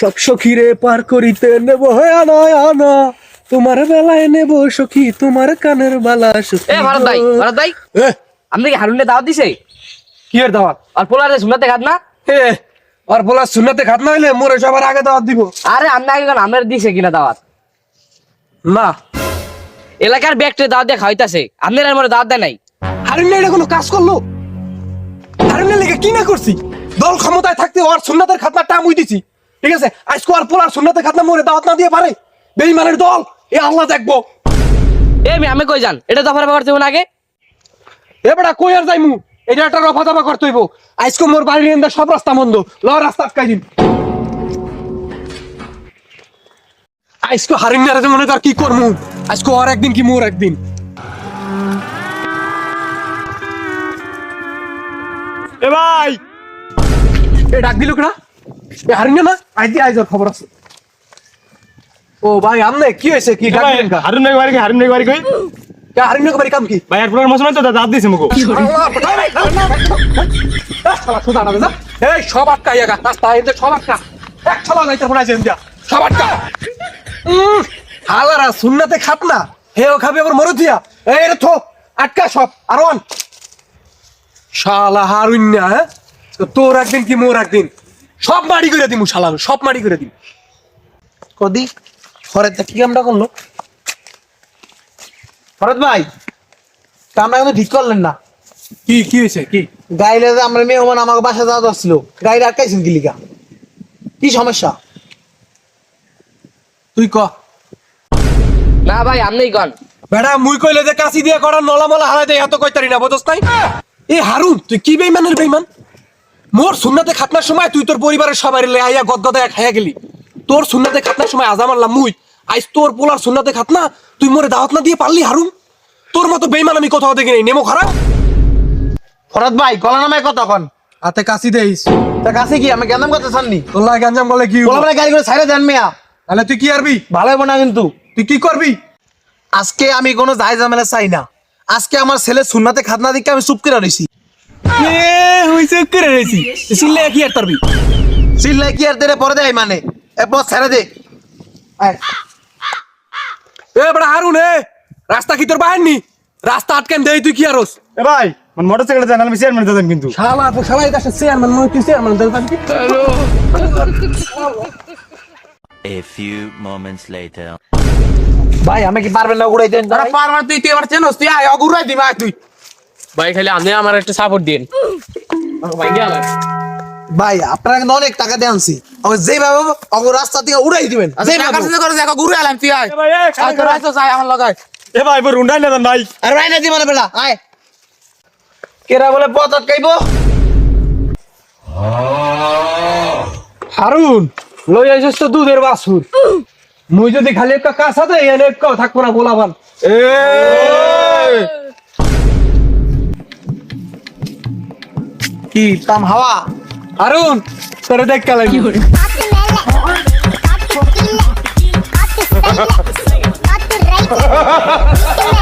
সব সখীরে পার করিতে নেব। হে আনা আনা তোমার বেলায় নেব সখী তোমার কানের বালা সখী। এ ভারত ভাই ভারত ভাই আপনি কি হারুনে দাওয়াত দিছে? কি এর দাওয়াত? আর পোলারে খাত না? এ আর সুন্নাতে খাত না হইলে মোরে সবার আগে দাওয়াত দিব। আরে আপনি আগে কোন? আমরা দিছে কিনা দাওয়াত? না। এলাকার ব্যক্তি দাওয়াত দিয়ে খাওয়াইতাছে। আপনার আমার দাওয়াত দেয় নাই। হারিন এটা কোনো কাজ করল? হারিন লেগে কি না করছি? দল ক্ষমতায় থাকতে ওর সুন্নাতের খাতনা টাম উই দিছি। ঠিক আছে? আজকে আর পোলার সুন্নাতের খাতনা মোরে দাওয়াত না দিয়ে পারে? বেঈমানের দল এ আল্লাহ দেখব। এ আমি আমি কই যান? এটা দফার ব্যাপার দেবো আগে? এবারে কই আর যাইমু? এটা একটা রফা দফা করতে হইব আজকে মোর বাড়ির এন্দা সব রাস্তা বন্ধ। ল রাস্তা আটকাই দিন আজকে হারিন না মনে কর কি করমু? আজকে আর একদিন কি মোর একদিন? এ ভাই! এ ডাক দিল কেনা? এ হারিন না খবর আছে ও ভাই আমনে কি হয়েছে কি ডাক দিলেন কা হারুন ভাই বাড়ি হারুন ভাই বাড়ি কই কে হারিন না বাড়ি কাম কি ভাই আর পুরান মশলা তো দাঁত দিছে মুখো এই সব আটকা ইয়া রাস্তা সব আটকা এক যাইতে সব আটকা হালারা সুন্নাতে খাত না হেও খাবে আবার মরে দিয়া এই রে থো আটকা সব আর ওয়ান শালা হ্যাঁ তো তোর একদিন কি মোর একদিন সব মারি করে দিমু শালা সব মারি করে দিম। কদি ফরের তা কি কামটা করল? ফরত ভাই কামটা কিন্তু ঠিক করলেন না। কি কি হয়েছে কি? গাইলে যে আমরা মেহমান আমাকে বাসা যাওয়া গাড়ি আটকাইছেন গিলিকা কি সমস্যা? তুই ক। না ভাই আপনি কন। বেড়া মুই কইলে যে কাশি দিয়ে করার নলা মলা হারাই দেয় এত কইতারি না বুঝছ নাই? এ হারুন তুই কি বেইমানের বেইমান? মোর সুন্নাতে খাতনার সময় তুই তোর পরিবারের সবাই লে আইয়া গদগদা খাইয়া গেলি। তোর সুন্নাতে খাতনার সময় আজা মারলাম মুই। আইস তোর পোলার সুন্নাতে খাতনা তুই মোরে দাওয়াত না দিয়ে পারলি হারুন তোর মতো বেইমান আমি কোথাও দেখি নাই নেমো খারাপ ফরত ভাই গলা নামায় কত কন হাতে কাশি দেইস। তা কাছে কি? আমি গেলাম কথা চাননি তোল্লা গঞ্জাম বলে কি বলা গাড়ি করে ছাইরে দেন মেয়া। তাহলে তুই কি আরবি? ভালো হবে না কিন্তু। তুই কি করবি? আজকে আমি কোনো যাই ঝামেলা চাই না। আজকে আমার ছেলে সুন্নাতে খাতনা দিকে আমি চুপ করে রইছি। এ হইছে করে রইছি সিলে কি আর তারবি? কি আর পরে দেয় মানে। এরপর ছেড়ে দে। আয়। এ বড় হারুন এ রাস্তা কি তোর বাহিনী রাস্তা আটকেন দেই তুই কি আরস এ ভাই মানে মোটরসাইকেল যান আমি চেয়ারম্যান দাদাম কিন্তু। শালা তো সবাই কাছে চেয়ারম্যান মনে তুই চেয়ারম্যান দল থাকবি A few moments later. ভাই আমি কি পারবেন না উড়াই দেন পারবার তুই তুই এবার চেনস তুই আয় অগুরাই দিবা তুই। ভাই খালি আপনি আমার একটা সাপোর্ট দিন ভাই গেল ভাই আপনারা কিন্তু অনেক টাকা দিয়ে আনছি। আমার যেভাবে অগো রাস্তা থেকে উড়াই দিবেন। যেভাবে টাকার হোক। সাথে করে দেখো ঘুরে আলাম তুই আয়। এ আমার লগায় এ ভাই বড় উন্ডাই না ভাই। আর ভাই না দিবানে বেলা আয়। কেরা বলে পথ আটকাইবো? হারুন লই আইছিস তো দুধের বাছুর। মুই যদি খালি একটা কাঁচা দেই এনে থাকব না গোলাবান। কি তাম হাওয়া আরুন তোরে দেখ to right.